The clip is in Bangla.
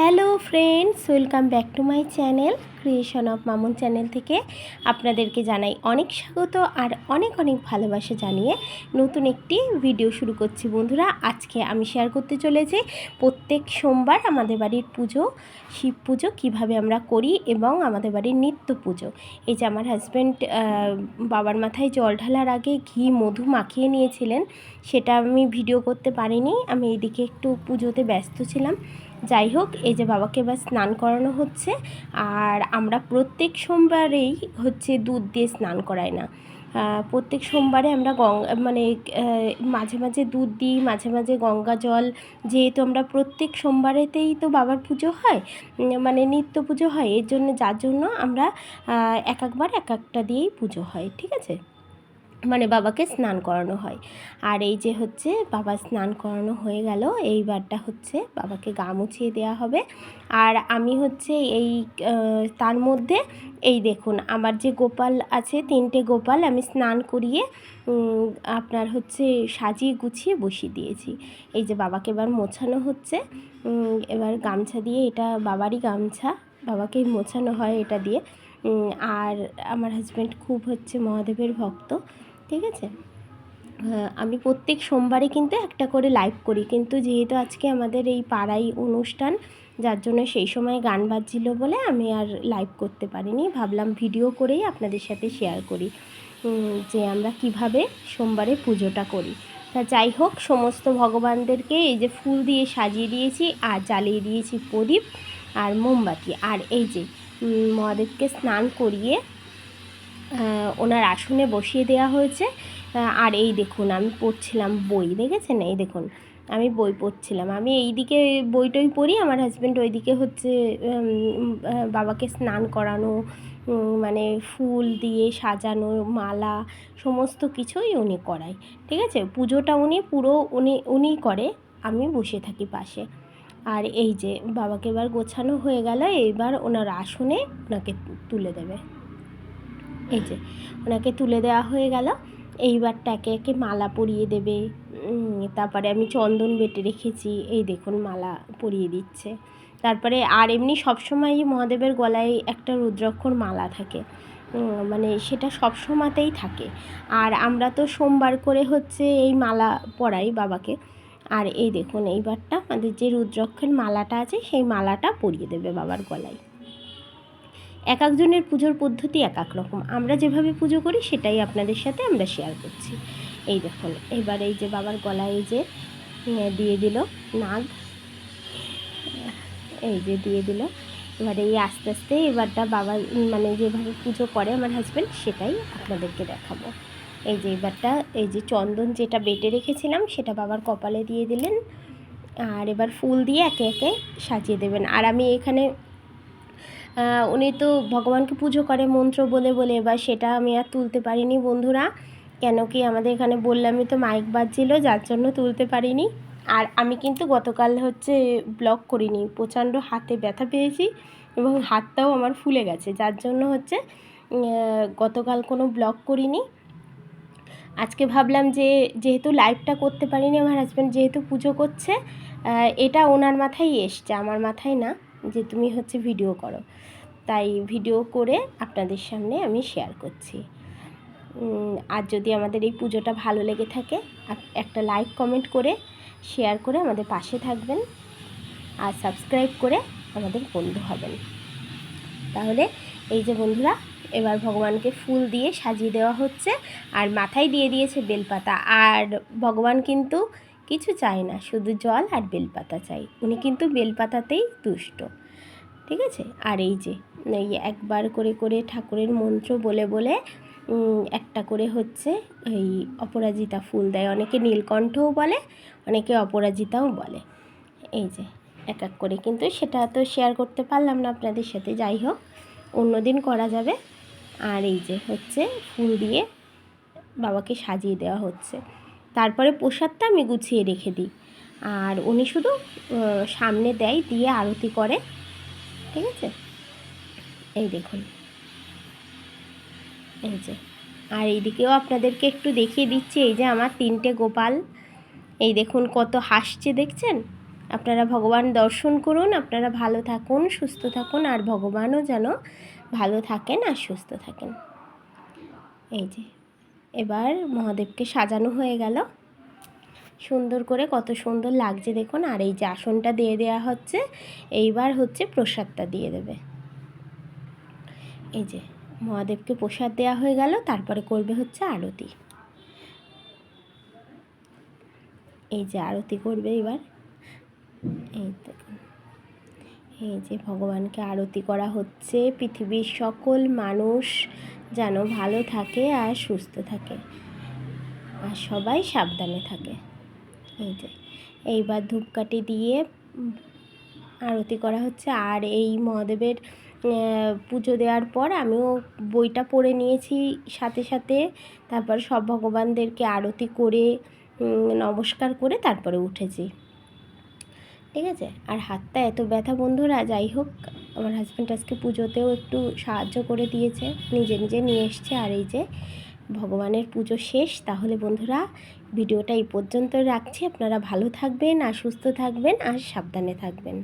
Hello friends, welcome back to my channel, creation of Mamun channel থেকে আপনাদেরকে জানাই অনেক স্বাগত আর অনেক অনেক ভালোবাসা জানিয়ে নতুন একটি ভিডিও শুরু করছি। বন্ধুরা, আজকে আমি শেয়ার করতে চলেছি প্রত্যেক সোমবার আমাদের বাড়ির পুজো, শিব পুজো কীভাবে আমরা করি এবং আমাদের বাড়ির নিত্য পুজো। এই যে আমার হাজব্যান্ড বাবার মাথায় জল ঢালার আগে ঘি, মধু মাখিয়ে নিয়েছিলেন, সেটা আমি ভিডিও করতে পারিনি, আমি এদিকে একটু পুজোতে ব্যস্ত ছিলাম। যাই হোক, এই যে বাবাকে এবার স্নান করানো হচ্ছে, আর আমরা প্রত্যেক সোমবারেই হচ্ছে দুধ দিয়ে স্নান করাই না। প্রত্যেক সোমবারে আমরা গঙ্গা মানে মাঝে মাঝে দুধ দিই, মাঝে মাঝে গঙ্গা জল। যেহেতু আমরা প্রত্যেক সোমবারেতেই তো বাবার পুজো হয় মানে নিত্য পুজো হয়, এর জন্য যার জন্য আমরা এক একবার এক একটা দিয়েই পুজো হয়, ঠিক আছে? মানে বাবাকে স্নান করানো হয়। আর এই যে হচ্ছে বাবা স্নান করানো হয়ে গেল, এইবারটা হচ্ছে বাবাকে গা মুছিয়ে দেওয়া হবে। আর আমি হচ্ছে এই তার মধ্যে এই দেখুন, আমার যে গোপাল আছে, তিনটে গোপাল আমি স্নান করিয়ে আপনার হচ্ছে সাজিয়ে গুছিয়ে বসিয়ে দিয়েছি। এই যে বাবাকে এবার মোছানো হচ্ছে এবার গামছা দিয়ে, এটা বাবারই গামছা, বাবাকেই মোছানো হয় এটা দিয়ে। আর আমার হাজব্যান্ড খুব হচ্ছে মহাদেবের ভক্ত। ঠিক আছে? আমি প্রত্যেক সোমবারে কিন্তু একটা করে লাইভ করি। কিন্তু যেহেতু আজকে আমাদের এই পাড়াই অনুষ্ঠান, যার জন্য সেই সময় গান বাজছিল বলে আমি আর লাইভ করতে পারিনি। ভাবলাম ভিডিও করেই আপনাদের সাথে শেয়ার করি যে আমরা কীভাবে সোমবারে পুজোটা করি। তা যাই হোক, সমস্ত ভগবানদেরকে এই যে ফুল দিয়ে সাজিয়ে দিয়েছি, আর জ্বালিয়ে দিয়েছি প্রদীপ আর মোমবাতি। আর এই যে মহাদেবকে স্নান করিয়ে ওনার আসনে বসিয়ে দেওয়া হয়েছে। আর এই দেখুন, আমি পড়ছিলাম বই, দেখেছেন? এই দেখুন, আমি বই পড়ছিলাম। আমি এই দিকে বই টই পড়ি, আমার হাজব্যান্ড ওইদিকে হচ্ছে বাবাকে স্নান করানো মানে ফুল দিয়ে সাজানো, মালা, সমস্ত কিছুই উনি করায়। ঠিক আছে? পুজোটা উনি পুরো উনি, উনিই করে, আমি বসে থাকি পাশে। আর এই যে, বাবাকে এবার গোছানো হয়ে গেল এইবার ওনার আসনে ওনাকে তুলে দেবে। এই যে, ওনাকে তুলে দেওয়া হয়ে গেল। এইবারটা একে একে মালা পরিয়ে দেবে। তারপরে আমি চন্দন বেটে রেখেছি। এই দেখুন, মালা পরিয়ে দিচ্ছে। তারপরে আর এমনি সবসময়ই মহাদেবের গলায় একটা রুদ্রাক্ষর মালা থাকে। মানে সেটা সব সময়তেই থাকে। আর আমরা তো সোমবার করে হচ্ছে এই মালা পরাই বাবাকে। আর এই দেখুন, এইবারটা আমাদের যে রুদ্রাক্ষের মালাটা আছে, সেই মালাটা পরিয়ে দেবে বাবার গলায়। এক একজনের পুজোর পদ্ধতি এক এক রকম। আমরা যেভাবে পুজো করি, সেটাই আপনাদের সাথে আমরা শেয়ার করছি। এই দেখুন, এবার এই যে বাবার গলায় এই যে দিয়ে দিল নাগ। এই যে দিয়ে দিল। এবারে এই আস্তে আস্তে এবারটা বাবা মানে যেভাবে পুজো করে আমার হাজব্যান্ড সেটাই আপনাদেরকে দেখাবো। এই যে এবারটা, এই যে চন্দন যেটা বেটে রেখেছিলাম, সেটা বাবার কপালে দিয়ে দিলেন। আর এবার ফুল দিয়ে একে একে সাজিয়ে দেবেন। আর আমি এখানে উনি তো ভগবানকে পুজো করে মন্ত্র বলে বলে, এবার সেটা আমি আর তুলতে পারিনি বন্ধুরা। কেন কি আমাদের এখানে বললামই তো মাইক বাজছিল, যার জন্য তুলতে পারিনি। আর আমি কিন্তু গতকাল হচ্ছে ব্লগ করিনি, প্রচণ্ড হাতে ব্যথা পেয়েছি এবং হাতটাও আমার ফুলে গেছে, যার জন্য হচ্ছে গতকাল কোনো ব্লগ করিনি। আজকে ভাবলাম যে, যেহেতু লাইভটা করতে পারিনি আমার হাজব্যান্ড যেহেতু পুজো করছে এটা ওনার মাথায় এসছে, আমার মাথায় না। যে তুমি হচ্ছে ভিডিও করো। তাই ভিডিও করে আপনাদের সামনে আমি শেয়ার করছি। আর যদি আমাদের এই পুজোটা ভালো লেগে থাকে একটা লাইক কমেন্ট করে শেয়ার করে আমাদের পাশে থাকবেন। আর সাবস্ক্রাইব করে আমাদের বন্ধু হবেন। তাহলে এই যে বন্ধুরা, এবার ভগবানকে ফুল দিয়ে সাজিয়ে দেওয়া হচ্ছে। আর মাথায় দিয়ে দিয়েছে বেলপাতা। আর ভগবান কিন্তু কিছু চায় না, শুধু জল আর বেলপাতা চাই। উনি কিন্তু বেলপাতাতেই তুষ্ট ঠিক আছে? আর এই যে, এই একবার করে করে ঠাকুরের মন্ত্র বলে বলে একটা করে হচ্ছে এই অপরাজিতা ফুল দেয়। অনেকে নীলকণ্ঠও বলে, অনেকে অপরাজিতাও বলে। এই যে, এক এক করে। কিন্তু সেটা তো শেয়ার করতে পারলাম না আপনাদের সাথে। যাই হোক অন্য দিন করা যাবে। আর এই যে, হচ্ছে ফুল দিয়ে বাবাকে সাজিয়ে দেওয়া হচ্ছে। তারপরে প্রসাদটা আমি গুছিয়ে রেখে দিই। আর উনি শুধু সামনে দেয়, দিয়ে আরতি করে। ঠিক আছে? এই দেখুন। এই যে। আর এইদিকেও আপনাদেরকে একটু দেখিয়ে দিচ্ছি, এই যে আমার তিনটে গোপাল। এই দেখুন কত হাসছে, দেখছেন? আপনারা ভগবান দর্শন করুন, আপনারা ভালো থাকুন, সুস্থ থাকুন, আর ভগবানও যেন ভালো থাকেন আর সুস্থ থাকেন। এই যে। এবার মহাদেবকে সাজানো হয়ে গেল। সুন্দর করে কত সুন্দর লাগছে দেখুন, আর এই যে আসনটা দিয়ে দেওয়া হচ্ছে, এইবার হচ্ছে প্রসাদটা দিয়ে দেবে। এই যে মহাদেবকে প্রসাদ দেওয়া হয়ে গেল, তারপরে করবে হচ্ছে আরতি। এই যে আরতি করবে এবার। এই দেখুন, এই যে ভগবানকে আরতি করা হচ্ছে, পৃথিবীর সকল মানুষ যেন ভালো থাকে আর সুস্থ থাকে। আর সবাই সাবধানে থাকে। এই যে, এইবার ধূপকাঠি দিয়ে আরতি করা হচ্ছে। আর এই মহাদেবের পুজো দেওয়ার পর আমিও বইটা পড়ে নিয়েছি সাথে সাথে। তারপর সব ভগবানদেরকে আরতি করে নমস্কার করে তারপরে উঠেছি। ঠিক আছে? আর হাতটা এত ব্যথা বন্ধুরা, যাই হোক, আমার হাজব্যান্ড আজকে পুজোতেও একটু সাহায্য করে দিয়েছে, নিজে নিজে নিয়ে এসছে। আর এই যে ভগবানের পুজো শেষ, তাহলে বন্ধুরা ভিডিওটা এই পর্যন্ত রাখছি। আপনারা ভালো থাকবেন, আর সুস্থ থাকবেন, আর সাবধানে থাকবেন।